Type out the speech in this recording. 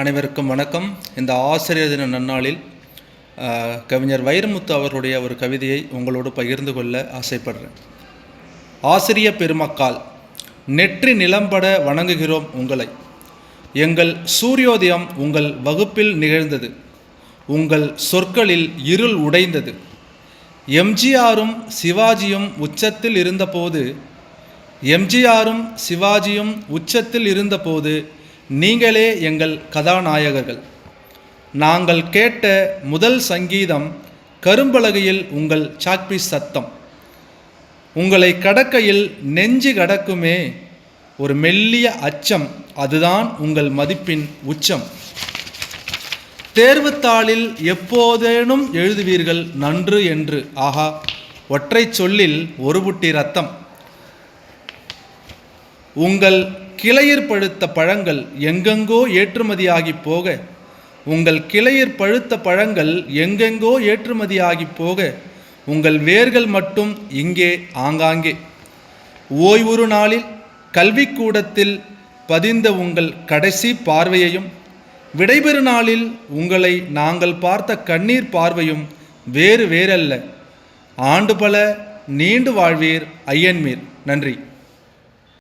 அனைவருக்கும் வணக்கம். இந்த ஆசிரியர் தின நன்னாளில் கவிஞர் வைரமுத்து அவர்களுடைய ஒரு கவிதையை உங்களோடு பகிர்ந்து கொள்ள ஆசைப்படுறேன். ஆசிரிய பெருமக்கால் நெற்றி நிலம்பட வணங்குகிறோம் உங்களை. எங்கள் சூரியோதயம் உங்கள் வகுப்பில் நிகழ்ந்தது. உங்கள் சொற்களில் இருள் உடைந்தது. எம்ஜிஆரும் சிவாஜியும் உச்சத்தில் இருந்தபோது எம்ஜிஆரும் சிவாஜியும் உச்சத்தில் இருந்தபோது நீங்களே எங்கள் கதாநாயகர்கள். நாங்கள் கேட்ட முதல் சங்கீதம் கரும்பலகையில் உங்கள் சாக்பீஸ் சத்தம். உங்களை கடக்கையில் நெஞ்சு கடக்குமே ஒரு மெல்லிய அச்சம் அதுதான் உங்கள் மதிப்பின் உச்சம். தேர்வுத்தாளில் எப்போதேனும் எழுதுவீர்கள் நன்று என்று. ஆஹா ஒற்றை சொல்லில் ஒரு புட்டி ரத்தம். உங்கள் கிளையிற் பழுத்த பழங்கள் எங்கெங்கோ ஏற்றுமதியாகி போக உங்கள் கிளையிற் பழுத்த பழங்கள் எங்கெங்கோ ஏற்றுமதியாகி போக உங்கள் வேர்கள் மட்டும் இங்கே ஆங்காங்கே. ஓய்வுறு நாளில் கல்விக்கூடத்தில் பதிந்த உங்கள் கடைசி பார்வையையும் விடைபெறு நாளில் உங்களை நாங்கள் பார்த்த கண்ணீர் பார்வையும் வேறு வேறல்ல. ஆண்டு பல நீண்டு வாழ்வீர் ஐயன்மீர். நன்றி.